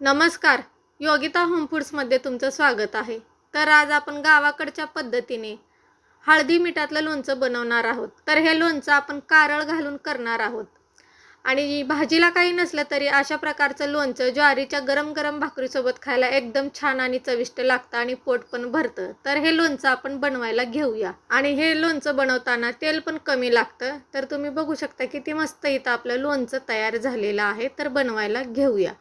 नमस्कार. योगिता होम फूड्समध्ये तुमचं स्वागत आहे. तर आज आपण गावाकडच्या पद्धतीने हळदी मिठातलं लोणचं बनवणार आहोत. तर हे लोणचं आपण कारळ घालून करणार आहोत. आणि भाजीला काही नसलं तरी अशा प्रकारचं लोणचं ज्वारीच्या गरम गरम भाकरीसोबत खायला एकदम छान आणि चविष्ट लागतं आणि पोट पण भरतं. तर हे लोणचं आपण बनवायला घेऊया. आणि हे लोणचं बनवताना तेल पण कमी लागतं. तर तुम्ही बघू शकता किती मस्त इथं आपलं लोणचं तयार झालेलं आहे. तर बनवायला घेऊया.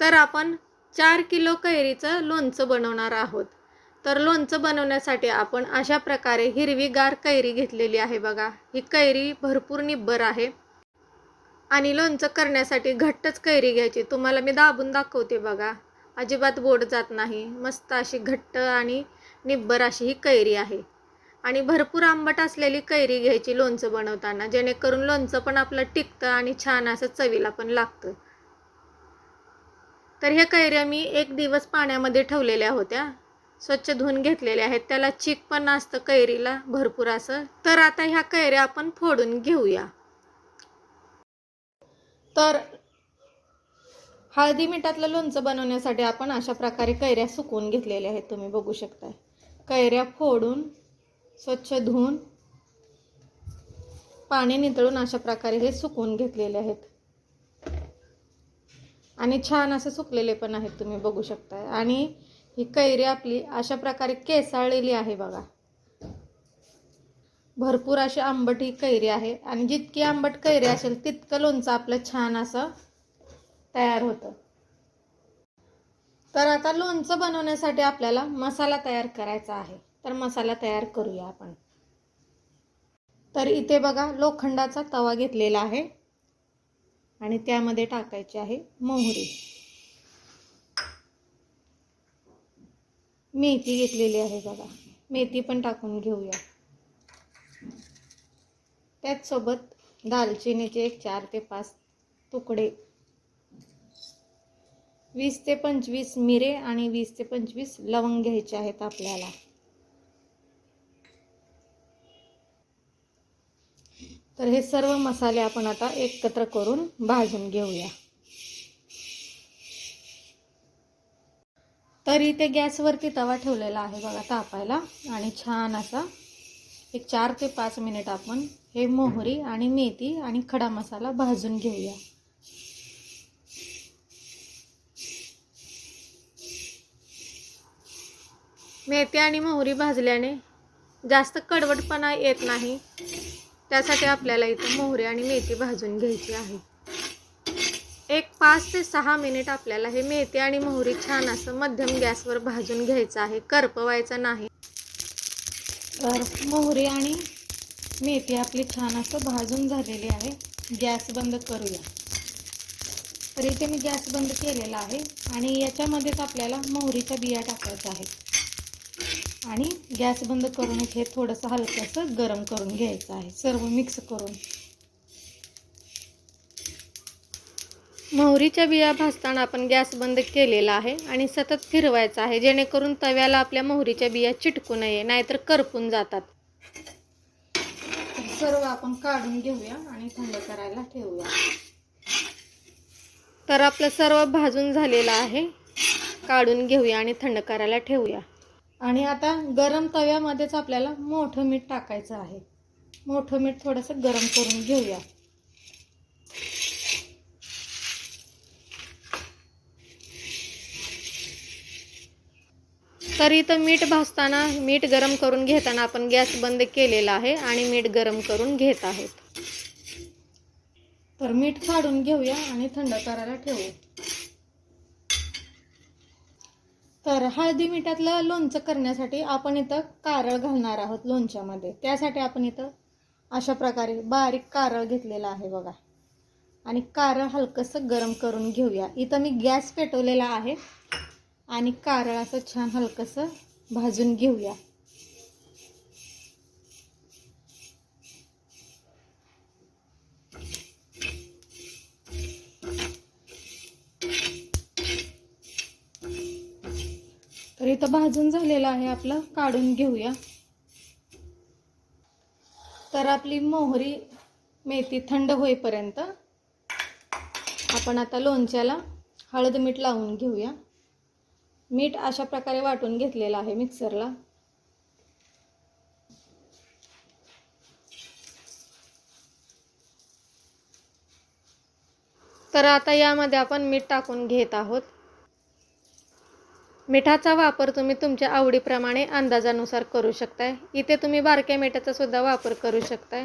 तर आपण चार किलो कैरीचं लोणचं बनवणार आहोत. तर लोणचं बनवण्यासाठी आपण अशा प्रकारे हिरवीगार कैरी घेतलेली आहे बघा. ही कैरी भरपूर निब्बर आहे. आणि लोणचं करण्यासाठी घट्टच कैरी घ्यायची. तुम्हाला मी दाबून दाखवते बघा. अजिबात बोट जात नाही. मस्त अशी घट्ट आणि निब्बर अशी ही कैरी आहे. आणि भरपूर आंबट असलेली कैरी घ्यायची लोणचं बनवताना. जेणेकरून लोणचं पण आपलं टिकतं आणि छान असं चवीला पण लागतं. तर ह्या कैऱ्या मी एक दिवस पाण्यामध्ये ठेवलेल्या होत्या. स्वच्छ धुवून घेतलेल्या आहेत. त्याला चीक पण असतं कैरीला भरपूर असं. तर आता ह्या कैऱ्या आपण फोडून घेऊया. तर हळदी मिठातलं लोणचं बनवण्यासाठी आपण अशा प्रकारे कैऱ्या सुकवून घेतलेल्या आहेत. तुम्ही बघू शकता कैऱ्या फोडून स्वच्छ धुवून पाणी नितळून अशा प्रकारे हे सुकवून घेतलेले आहेत. आणि छान असे सुकलेले पण आहेत तुम्ही बघू शकता आणि ही कैरी आपली अशा प्रकारे केसाळलेली आहे बघा. भरपूर अशी आंबट ही कैरी आहे. आणि जितकी आंबट कैरी असेल तितकं लोणचं आपलं छान असं तयार होतं. तर आता लोणचं बनवण्यासाठी आपल्याला मसाला तयार करायचा आहे. तर मसाला तयार करूया आपण. तर इथे बघा लोखंडाचा तवा घेतलेला आहे. आणि त्यामध्ये टाकायची आहे मोहरी. मेथी घेतलेली आहे बघा. मेथी पण टाकून घेऊया. त्याचसोबत दालचिनीचे एक चार ते पाच तुकडे. वीस ते पंचवीस मिरे आणि वीस ते पंचवीस लवंग घ्यायचे आहेत आपल्याला. तर हे सर्व मसाले आपण आता एकत्र करून भाजून घेऊया. तर इथे गॅसवरती तवा ठेवलेला आहे बघा तापायला आणि छान असा एक चार ते पाच मिनिट आपण हे मोहरी आणि मेथी आणि खडा मसाला भाजून घेऊया. मेथी आणि मोहरी भाजल्याने जास्त कडवटपणा येत नाही. त्यासाठी आपल्याला इथं मोहरी आणि मेथी भाजून घ्यायची आहे. एक पाच ते सहा मिनिट आपल्याला हे मेथी आणि मोहरी छान असं मध्यम गॅसवर भाजून घ्यायचं आहे. करपवायचं नाही. तर मोहरी आणि मेथी आपली छान असं भाजून झालेली आहे. गॅस बंद करूया. तर इथे मी गॅस बंद केलेला आहे आणि याच्यामध्येच आपल्याला मोहरीच्या बिया टाकायच्या आहेत. आणि गॅस बंद करून हे थोडंसं हलकंसं गरम करून घ्यायचं आहे. सर्व मिक्स करून. मोहरीच्या बिया भाजताना आपण गॅस बंद केलेला आहे आणि सतत फिरवायचा आहे जेणेकरून तव्याला आपल्या मोहरीच्या बिया चिटकू नये नाहीतर करपून जातात. तर सर्व आपण काढून घेऊया आणि थंड करायला ठेवूया. तर आपलं सर्व भाजून झालेलं आहे. काढून घेऊया आणि थंड करायला ठेवूया. आणि आता गरम तव्यामध्येच आपल्याला मोठं मीठ टाकायचं आहे. मोठं मीठ थोडंसं गरम करून घेऊया. तर इथं मीठ भाजताना मीठ गरम करून घेताना आपण गॅस बंद केलेला आहे आणि मीठ गरम करून घेत आहोत. तर मीठ काढून घेऊया आणि थंड करायला ठेवू. तर हळदी मिठातलं लोणचं करण्यासाठी आपण इथं कारळ घालणार आहोत लोणच्यामध्ये. त्यासाठी आपण इथं अशा प्रकारे बारीक कारळ घेतलेला आहे बघा. आणि कारळ हलकंसं गरम करून घेऊया. इथं मी गॅस पेटवलेला आहे आणि कारळ असं छान हलकंसं भाजून घेऊया. इथं भाजून झालेलं आहे आपलं काढून घेऊया. तर आपली मोहरी मेथी थंड होईपर्यंत आपण आता लोणच्याला हळद मीठ लावून घेऊया. मीठ अशा प्रकारे वाटून घेतलेलं आहे मिक्सरला. तर आता यामध्ये आपण मीठ टाकून घेत आहोत. मिठाचा वापर तुम्ही तुमच्या आवडीप्रमाणे अंदाजानुसार करू शकताय. इथे तुम्ही बारक्या मिठाचा सुद्धा वापर करू शकताय.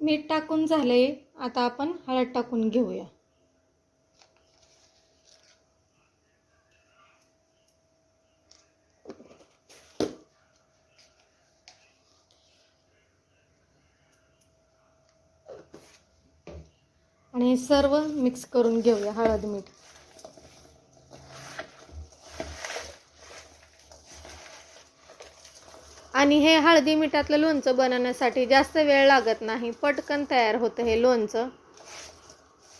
मीठ टाकून झाले. आता आपण हळद टाकून घेऊया. आणि हे सर्व मिक्स करून घेऊया हळद मीठ. आणि हे हळदी मिठातलं लोणचं बनवण्यासाठी जास्त वेळ लागत नाही. पटकन तयार होतं हे लोणचं.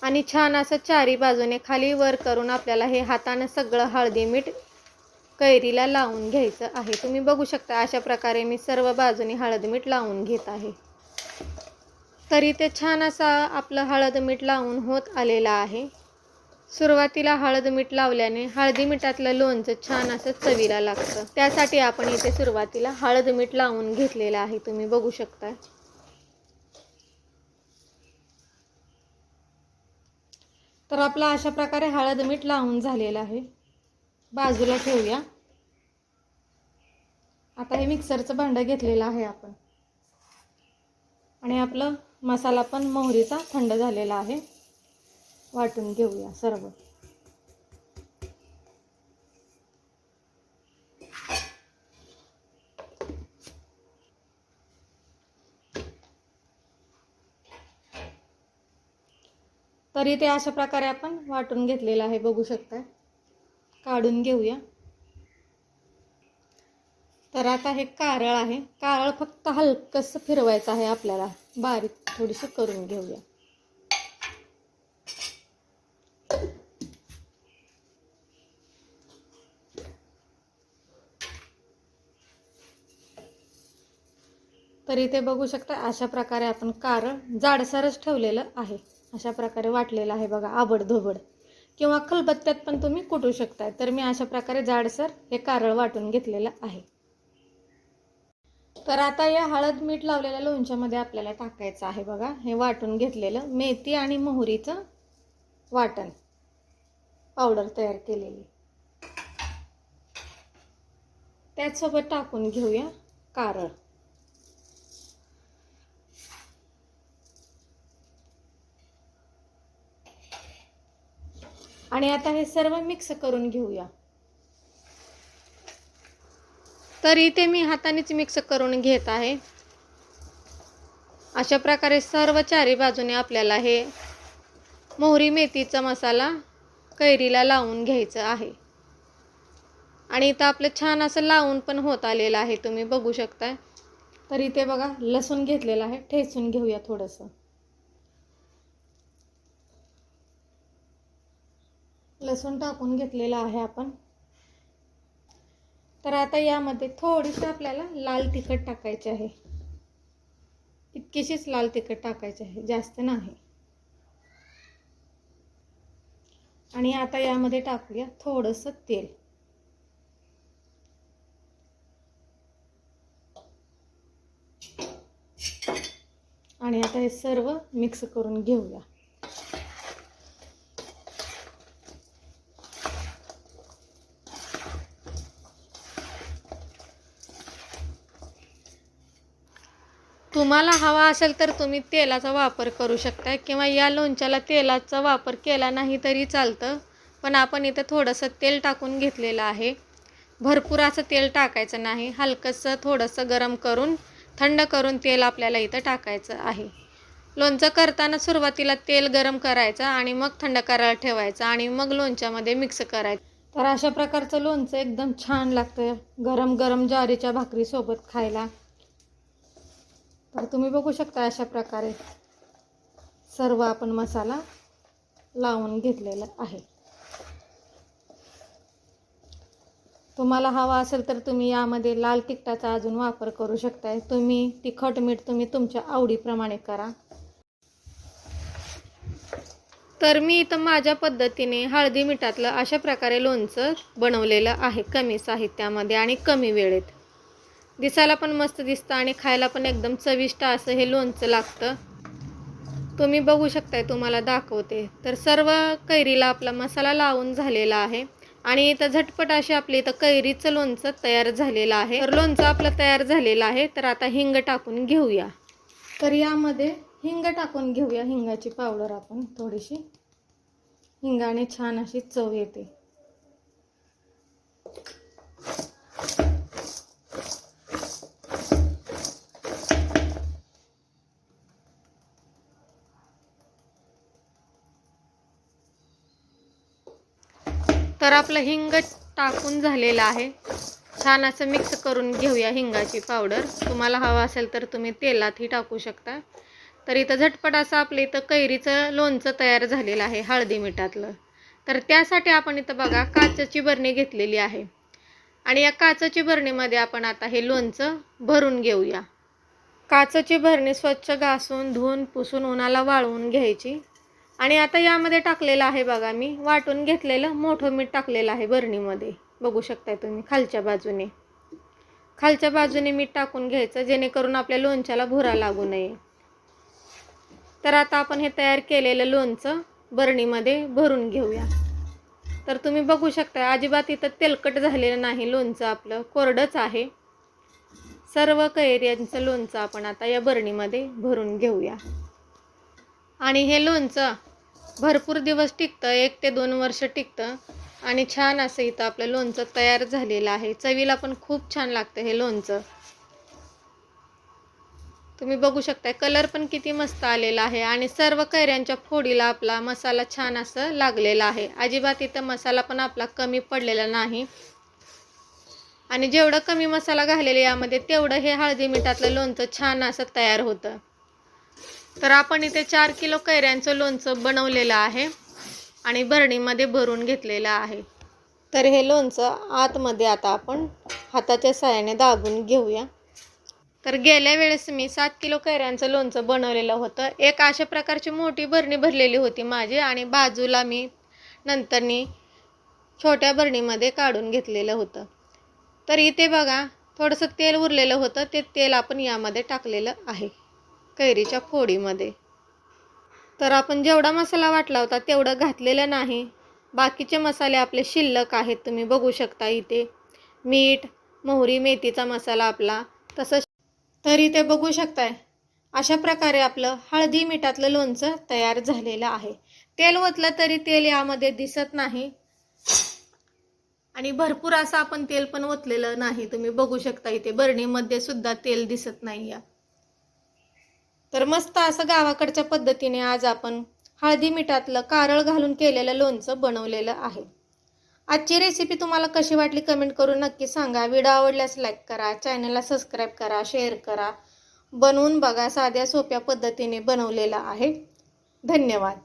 आणि छान असं चारी बाजूने खाली वर करून आपल्याला हे हातानं सगळं हळदी मीठ कैरीला लावून घ्यायचं आहे. तुम्ही बघू शकता अशा प्रकारे मी सर्व बाजूने हळद मीठ लावून घेत आहे. तरी ते छान असा आपलं हळद मीठ लावून होत आलेला आहे. सुरुवातीला हळद मीठ लावल्याने हळदी मिठातलं लोणचं छान असं चवीला लागतं. त्यासाठी आपण इथे सुरुवातीला हळद मीठ लावून घेतलेलं आहे. तुम्ही बघू शकता. तर आपला अशा प्रकारे हळद मीठ लावून झालेलं आहे. बाजूला ठेवूया. आता हे मिक्सरचं भांडं घेतलेलं आहे आपण. आणि आपलं मसाला पण मोहरीचा थंड झालेला आहे. वाटून घेऊया सर्व. तरी ते अशा प्रकारे आपण वाटून घेतलेलं आहे बघू शकता काढून घेऊया. तर आता हे कारळ आहे. कारळ फक्त हलकंसं फिरवायचं आहे आपल्याला. बारीक थोडीशी करून घेऊया. तर इथे बघू शकता अशा प्रकारे आपण कारळ जाडसरच ठेवलेलं आहे. अशा प्रकारे वाटलेलं आहे बघा आबड धोबड किंवा खलबत्त्यात पण तुम्ही कुटू शकताय. तर मी अशा प्रकारे जाडसर हे कारळ वाटून घेतलेलं आहे. तर आता या हळद मीठ लावलेल्या लोणच्यामध्ये आपल्याला टाकायचं आहे बघा. हे वाटून घेतलेलं मेथी आणि मोहरीचं वाटण. पावडर तयार केलेली. त्याचसोबत टाकून घेऊया कारळ. आणि आता हे सर्व मिक्स करून घेऊया. तर इथे मी हातानेच मिक्स करून घेत आहे. अशा प्रकारे सर्व चारी बाजूने आपल्याला हे मोहरी मेथीचा मसाला कैरीला लावून घ्यायचं आहे. आणि इथं आपलं छान असं लावून पण होत आलेलं आहे तुम्ही बघू शकताय. तर इथे बघा लसूण घेतलेलं आहे ठेचून घेऊया थोडंसं. लसूण टाकून घेतलेलं आहे आपण. तर आता यामध्ये थोडीशी आपल्याला लाल तिखट टाकायचे आहे. इतकीशीच लाल तिखट टाकायचे आहे जास्त नाही. आणि आता यामध्ये टाकूया थोडंसं तेल. आणि आता हे सर्व मिक्स करून घेऊया. तुम्हाला हवा असेल तर तुम्ही तेलाचा वापर करू शकता किंवा या लोणच्याला तेलाचा वापर केला नाही तरी चालतं. पण आपण इथं थोडंसं तेल टाकून घेतलेलं आहे. भरपूर असं तेल टाकायचं नाही. हलकंसं थोडंसं गरम करून थंड करून तेल आपल्याला इथं टाकायचं आहे. लोणचं करताना सुरुवातीला तेल गरम करायचं आणि मग थंड करायला ठेवायचं आणि मग लोणच्यामध्ये मिक्स करायचं. तर अशा प्रकारचं लोणचं एकदम छान लागतं. गरम गरम ज्वारीच्या भाकरीसोबत खायला. तर तुम्ही बघू शकता अशा प्रकारे सर्व आपण मसाला लावून घेतलेला आहे. तुम्हाला हवा असेल तर तुम्ही यामध्ये लाल तिखटाचा अजून वापर करू शकताय. तुम्ही तिखट मीठ तुम्ही तुमच्या आवडीप्रमाणे करा. तर मी इथं माझ्या पद्धतीने हळदी मिठातलं अशा प्रकारे लोणचं बनवलेलं आहे कमी साहित्यामध्ये आणि कमी वेळेत. दिसायला पण मस्त दिसतं आणि खायला पण एकदम चविष्ट असं हे लोणचं लागतं. तुम्ही बघू शकताय तुम्हाला दाखवते. तर सर्व कैरीला आपला मसाला लावून झालेला आहे. आणि इथं झटपट अशी आपली इथं कैरीचं लोणचं तयार झालेलं आहे. तर लोणचं आपलं तयार झालेलं आहे. तर आता हिंग टाकून घेऊया. तर यामध्ये हिंग टाकून घेऊया हिंगाची पावडर आपण थोडीशी. हिंगाने छान अशी चव येते. तर आपलं हिंग टाकून झालेलं आहे. छान असं मिक्स करून घेऊया हिंगाची पावडर तुम्हाला हवं असेल तर तुम्ही तेलातही टाकू शकता. तर इथं झटपट असं आपलं इथं कैरीचं लोणचं तयार झालेलं आहे हळदी मिठातलं. तर त्यासाठी आपण इथं बघा काचची बरणी घेतलेली आहे. आणि या काचची बरणीमध्ये आपण आता हे लोणचं भरून घेऊया. काचची भरणी स्वच्छ घासून धुवून पुसून उन्हाला वाळवून घ्यायची. आणि आता यामध्ये टाकलेलं आहे बघा मी वाटून घेतलेलं मोठं मीठ टाकलेलं आहे बरणीमध्ये. बघू शकताय तुम्ही खालच्या बाजूने. खालच्या बाजूने मीठ टाकून घ्यायचं जेणेकरून आपल्या लोणच्याला भुरा लागू नये. तर आता आपण हे तयार केलेलं लोणचं बरणीमध्ये भरून घेऊया. तर तुम्ही बघू शकता अजिबात इथं तेलकट झालेलं नाही लोणचं आपलं कोरडंच आहे. सर्व कैऱ्यांचं लोणचं आपण आता या बरणीमध्ये भरून घेऊया. आणि हे लोणचं भरपूर दिवस टिकतं एक ते दोन वर्ष टिकतं. आणि छान असं इथं आपलं लोणचं तयार झालेलं आहे. चवीला पण खूप छान लागतं हे लोणचं. तुम्ही बघू शकताय कलर पण किती मस्त आलेला आहे. आणि सर्व कैऱ्यांच्या फोडीला आपला मसाला छान असं लागलेला आहे. अजिबात इथं मसाला पण आपला कमी पडलेला नाही. आणि जेवढं कमी मसाला घालेला यामध्ये तेवढं हे हळदी मिठातलं लोणचं छान असं तयार होतं. तर आपण इथे चार किलो कैऱ्यांचं लोणचं बनवलेलं आहे आणि भरणीमध्ये भरून घेतलेलं आहे. तर हे लोणचं आतमध्ये आता आपण हाताच्या साह्याने दाबून घेऊया. तर गेल्या वेळेस मी सात किलो कैऱ्यांचं लोणचं बनवलेलं होतं. एक अशा प्रकारची मोठी भरणी भरलेली होती माझी आणि बाजूला मी नंतरनी छोट्या भरणीमध्ये काढून घेतलेलं होतं. तर इथे बघा थोडंसं तेल उरलेलं होतं. ते तेल आपण यामध्ये टाकलेलं आहे. कैरीच्या फोडीमध्ये. तर आपण जेवढा मसाला वाटला होता तेवढं घातलेलं नाही. बाकीचे मसाले आपले शिल्लक आहेत तुम्ही बघू शकता इथे. मीठ मोहरी मेथीचा मसाला आपला तसंच तर इथे बघू शकताय. अशा प्रकारे आपलं हळदी मिठातलं लोणचं तयार झालेलं आहे. तेल ओतलं तरी तेल यामध्ये दिसत नाही. आणि भरपूर असं आपण तेल पण ओतलेलं नाही तुम्ही बघू शकता इथे. बरणीमध्ये सुद्धा तेल दिसत नाही या तर मस्त असं गावाकडच्या पद्धतीने आज आपण हळदी मिठातलं कारळ घालून केलेलं लोणचं बनवलेलं आहे. आजची रेसिपी तुम्हाला कशी वाटली कमेंट करून नक्की सांगा. व्हिडिओ आवडल्यास लाईक करा चॅनलला सबस्क्राईब करा शेअर करा. बनवून बघा साध्या सोप्या पद्धतीने बनवलेला आहे. धन्यवाद.